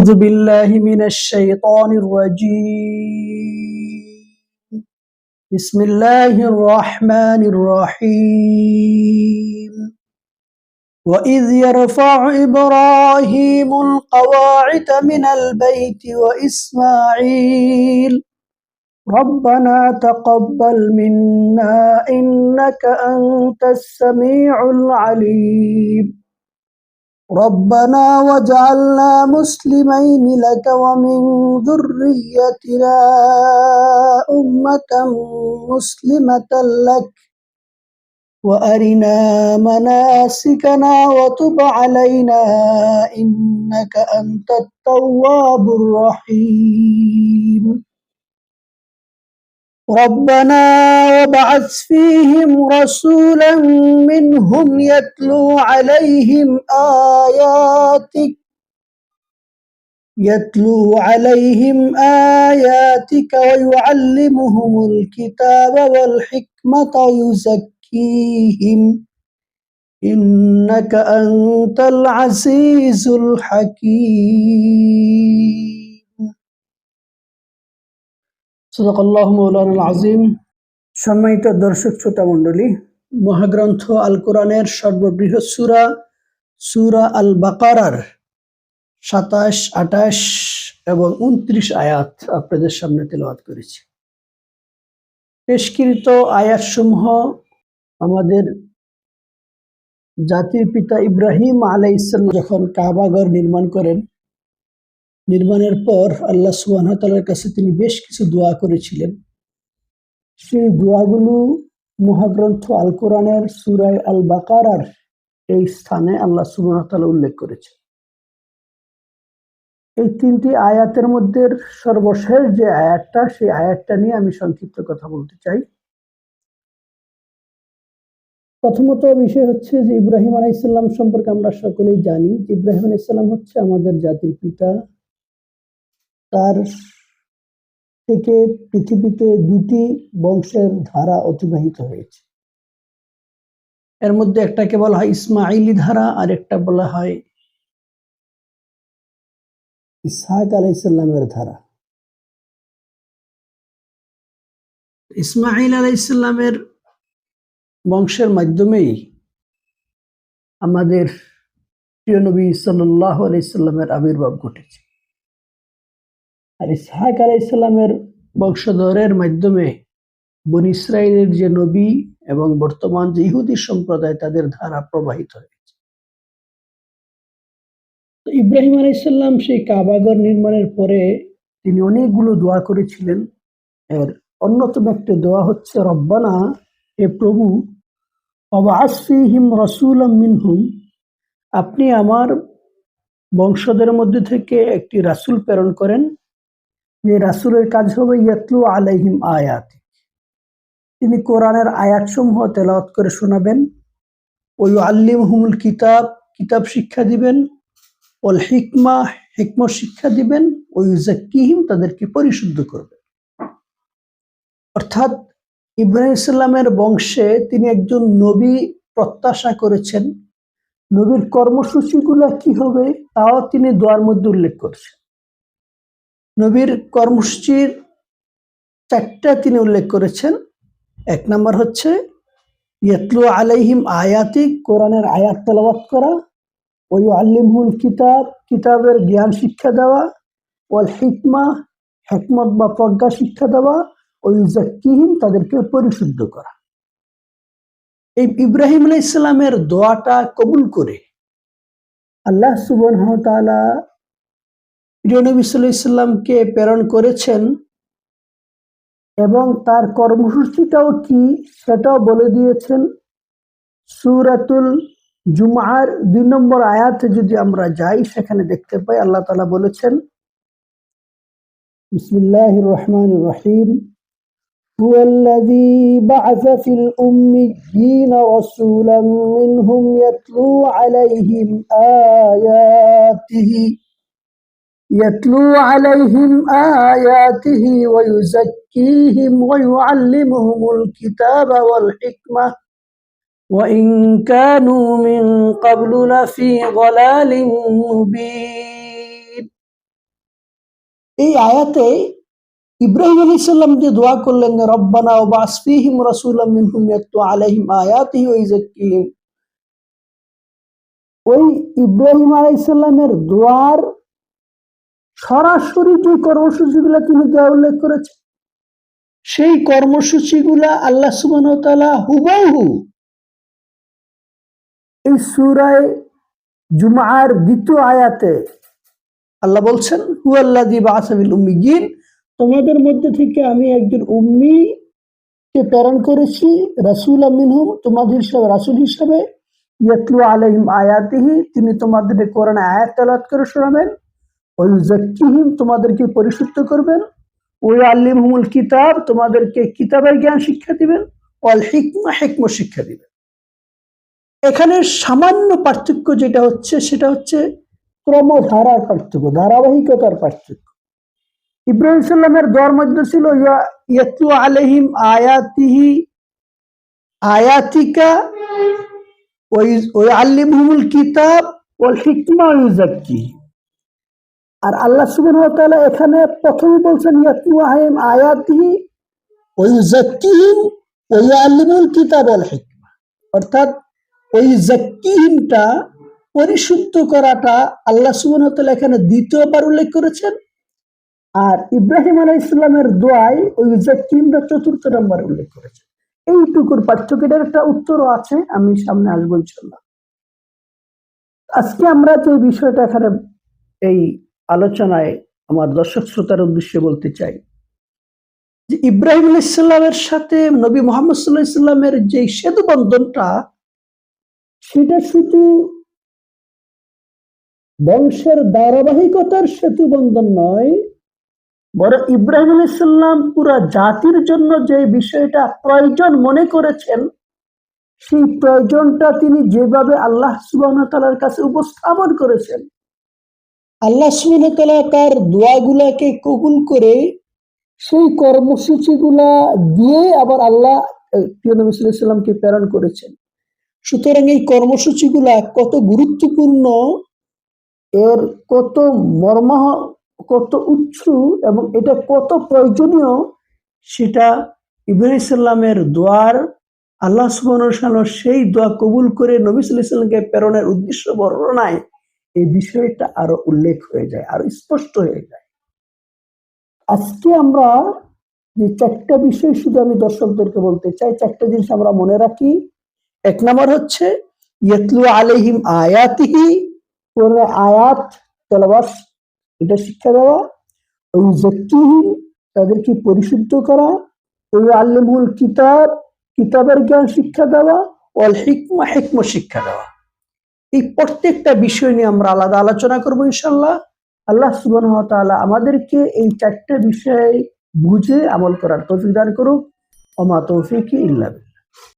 أعوذ بالله من الشيطان الرجيم. بسم الله الرحمن الرحيم. وإذ يرفع إبراهيم القواعد من البيت وإسماعيل ربنا تقبل منا إنك أنت السميع العليم. ربنا وجعلنا مسلمين لك ومن ذريتنا أمة مسلمة لك وأرنا مناسكنا وتب علينا إنك أنت التواب الرحيم ربنا وابعث فيهم رسولا منهم يتلو عليهم آياتك يتلو عليهم آياتك ويعلمهم الكتاب والحكمة ويزكيهم. إنك أنت العزيز الحكيم. আজিম সম্মানিত দর্শক শ্রোতা মন্ডলী মহাগ্রন্থ আল কোরআনের সর্ববৃহৎ সুরা সুরা আল বাকারার সাতাশ আটাশ এবং উনত্রিশ আয়াত আপনাদের সামনে তেলাওয়াত করেছি। পেশকৃত আয়াতসমূহ আমাদের জাতির পিতা ইব্রাহিম আলাই ইসলাম যখন কাবাগর নির্মাণ করেন নির্মাণের পর আল্লাহ সুবাহতালার কাছে তিনি বেশ কিছু দোয়া করেছিলেন। সেই দোয়াগুলো মহাগ্রন্থ আল কোরআনের সুরায় আল বাকারার এই স্থানে আল্লাহ সুবাহতালা উল্লেখ করেছে এই তিনটি আয়াতের মধ্যে সর্বশেষ যে আয়াতটা, সেই আয়াতটা নিয়ে আমি সংক্ষিপ্ত কথা বলতে চাই। প্রথমত বিষয় হচ্ছে যে ইব্রাহিম আলাইসাল্লাম সম্পর্কে আমরা সকলেই জানি যে ইব্রাহিম আলাইসাল্লাম হচ্ছে আমাদের জাতির পিতা তার থেকে পৃথিবীতে দুটি বংশের ধারা অতিবাহিত হয়েছে। এর মধ্যে একটাকে বলা হয় ইসমাইলি ধারা আর একটা বলা হয় ইসহাক আলাইসাল্লামের ধারা। ইসমাইল আলাইসাল্লামের বংশের মাধ্যমেই আমাদের প্রিয় নবী সাল্লাহ আলাইসাল্লামের আবির্ভাব ঘটেছে। আর ইসহাক আলাইসাল্লামের বংশধরের মাধ্যমে বন ইসরায়েলের যে নবী এবং বর্তমান যে ইহুদি সম্প্রদায়, তাদের ধারা প্রবাহিত হয়েছে। তো ইব্রাহিম আলাইসাল্লাম সেই কাবাগর নির্মাণের পরে তিনি অনেকগুলো দোয়া করেছিলেন। এর অন্যতম একটা দোয়া হচ্ছে, রব্বানা এ প্রভু মিনহুম, আপনি আমার বংশদের মধ্যে থেকে একটি রাসুল প্রেরণ করেন যে রাসুলের কাজ হবে ইয়াতলু আলাইহিম আয়াত। তিনি কোরআনের আয়াতসমূহ তেলাওয়াত করে শোনাবেন। ওই আল্লিম হুমুল কিতাব কিতাব শিক্ষা দিবেন। ওল হিকমা হিকম শিক্ষা দিবেন। ওই জাকিহিম তাদেরকে পরিশুদ্ধ করবেন। অর্থাৎ ইব্রাহিম ইসলামের বংশে তিনি একজন নবী প্রত্যাশা করেছেন। নবীর কর্মসূচিগুলো কি হবে, তাও তিনি দোয়ার মধ্যে উল্লেখ করছেন। নবীর কর্মসূচির চারটা তিনি উল্লেখ করেছেন। এক নম্বর হচ্ছে, ইয়াতলু আলাইহিম আয়াতি, কোরআনের আয়াত তেলাওয়াত করা ওই আল্লিমহুল কিতাব, কিতাবের জ্ঞান শিক্ষা দেওয়া, ওয়াল হিকমা, হেকমত বা প্রজ্ঞা শিক্ষা দেওয়া ওই জাকিহিম তাদেরকে পরিশুদ্ধ করা। এই ইব্রাহিম আলাই ইসলামের দোয়াটা কবুল করে আল্লাহ সুবন প্রিয় নবী সাল্লামকে প্রেরণ করেছেন এবং তার কর্মসূচিটাও কি সেটাও বলে দিয়েছেন সুরাতুল জুমার দুই নম্বর আয়াতে যদি আমরা যাই সেখানে দেখতে পাই আল্লাহ তালা বলেছেন বিসমিল্লাহ রহমান রহিম هو الذي بعث في الأميين رسولا منهم يتلو عليهم آياته يتلو عليهم آياته ويزكيهم ويعلمهم الكتاب والحكمة وإن كانوا من قبل لفي ضلال مبين এই আয়াতে ইব্রাহিম আলী সাল্লাম যে দোয়া করলেন রব্বানা ও বাসফিহিম রাসূলাম মিনহুম ইয়াতলু আলাইহিম আয়াতিহি ওয়া ইউযাক্কিহিম ওই ইব্রাহিম আলাইহিস সালামের দোয়ার সরাসরি যে কর্মসূচিগুলো তিনি দেওয়া উল্লেখ করেছেন। সেই কর্মসূচিগুলা আল্লাহ তাআলা হুবহু এই সুরায় জুমার দ্বিতীয় আয়াতে আল্লাহ বলছেন হু আল্লাহ বাসাবিল উম্মিগিন তোমাদের মধ্যে থেকে আমি একজন উম্মি কে প্রেরণ করেছি, রাসূল মিনহুম, তোমাদের হিসাবে, রাসূল হিসাবে। ইয়াতলু আলাইহিম আয়াতিহি, তিনি তোমাদের কোরআন আয়াত তেলাওয়াত করে শোনাবেন। ওই জাক্কিহিম তোমাদেরকে পরিশুদ্ধ করবেন। ওই আল্লিমহুমুল কিতাব, তোমাদেরকে কিতাবের জ্ঞান শিক্ষা দিবেন। অল হিকমা হিকম শিক্ষা দিবেন। এখানে সামান্য পার্থক্য যেটা হচ্ছে, সেটা হচ্ছে ক্রমধারার পার্থক্য, ধারাবাহিকতার পার্থক্য। ইব্রাহিম সাল্লামের দোয়ার মধ্যে ছিল, ইয়া- ইয়াতলু আলাইহিম আয়াতিহি, আয়াতিকা ওই ওই আল্লিমহুমুল কিতাব ওয়াল হিকমা ওয়া ইউযাক্কিহিম আর আল্লাহ তাআলা এখানে প্রথমে বলছেন ইয়াতলু আলাইহিম আয়াতিহি ওয়া ইউযাক্কিহিম ওয়া ইউআল্লিমুল কিতাব ওয়াল হিকমা। অর্থাৎ ওই জাক্কিহিমটা পরিশুদ্ধ করাটা আল্লাহ তাআলা এখানে দ্বিতীয়বার উল্লেখ করেছেন। আর ইব্রাহিম আলাইহিস সালামের দোয়ায় ওই জাক্কিহিমটা চতুর্থ নম্বর উল্লেখ করেছেন। এইটুকুর পার্থক্যটার একটা উত্তরও আছে, আমি সামনে আসব ইনশাল্লাহ আজকে আমরা যে বিষয়টা এখানে এই আলোচনায় আমার দর্শক শ্রোতার উদ্দেশ্যে বলতে চাই যে ইব্রাহিম আলাইসাল্লামের সাথে নবী মোহাম্মদ সাল্লাহ ইসলামের যে সেতু বন্ধনটা, সেটা শুধু বংশের ধারাবাহিকতার সেতু বন্ধন নয় বড় ইব্রাহিম আলাইসাল্লাম পুরা জাতির জন্য যে বিষয়টা প্রয়োজন মনে করেছেন, সেই প্রয়োজনটা তিনি যেভাবে আল্লাহ সুবাহ তালার কাছে উপস্থাপন করেছেন আল্লাহ সুবাহ তালা তার দোয়াগুলাকে কবুল করে সেই কর্মসূচিগুলা দিয়ে আবার আল্লাহ আহ, প্রিয় নবী সাল্লামকে প্রেরণ করেছেন। সুতরাং এই কর্মসূচিগুলা কত গুরুত্বপূর্ণ এর কত মর্মাহ কত উচ্চ এবং এটা কত প্রয়োজনীয় সেটা ইব্রাহিম সাল্লামের দোয়ার আল্লাহ সুবহানাহু সেই দোয়া কবুল করে নবী সাল্লামকে প্রেরণের উদ্দেশ্য বর্ণনায় এই বিষয়টা আরও উল্লেখ হয়ে যায়, আরও স্পষ্ট হয়ে যায়। আজকে আমরা যে চারটা বিষয় শুধু আমি দর্শকদেরকে বলতে চাই, চারটা জিনিস আমরা মনে রাখি। এক নম্বর হচ্ছে, ইয়াতলু আলাইহিম আয়াতিহি কোরআনের আয়াত, তেলাওয়াত, এটা শিক্ষা দেওয়া। ওই জাক্কিহিম তাদেরকে পরিশুদ্ধ করা। ওই আল্লিমুল কিতাব, কিতাবের জ্ঞান শিক্ষা দেওয়া। অল হিকমা, হিকম শিক্ষা দেওয়া। এই প্রত্যেকটা বিষয় নিয়ে আমরা আলাদা আলোচনা করব ইনশাল্লাহ আল্লাহ সুবান আমাদেরকে এই চারটে বিষয় বুঝে আমল করার তৌফিক দান করুক। অমা তৌফিক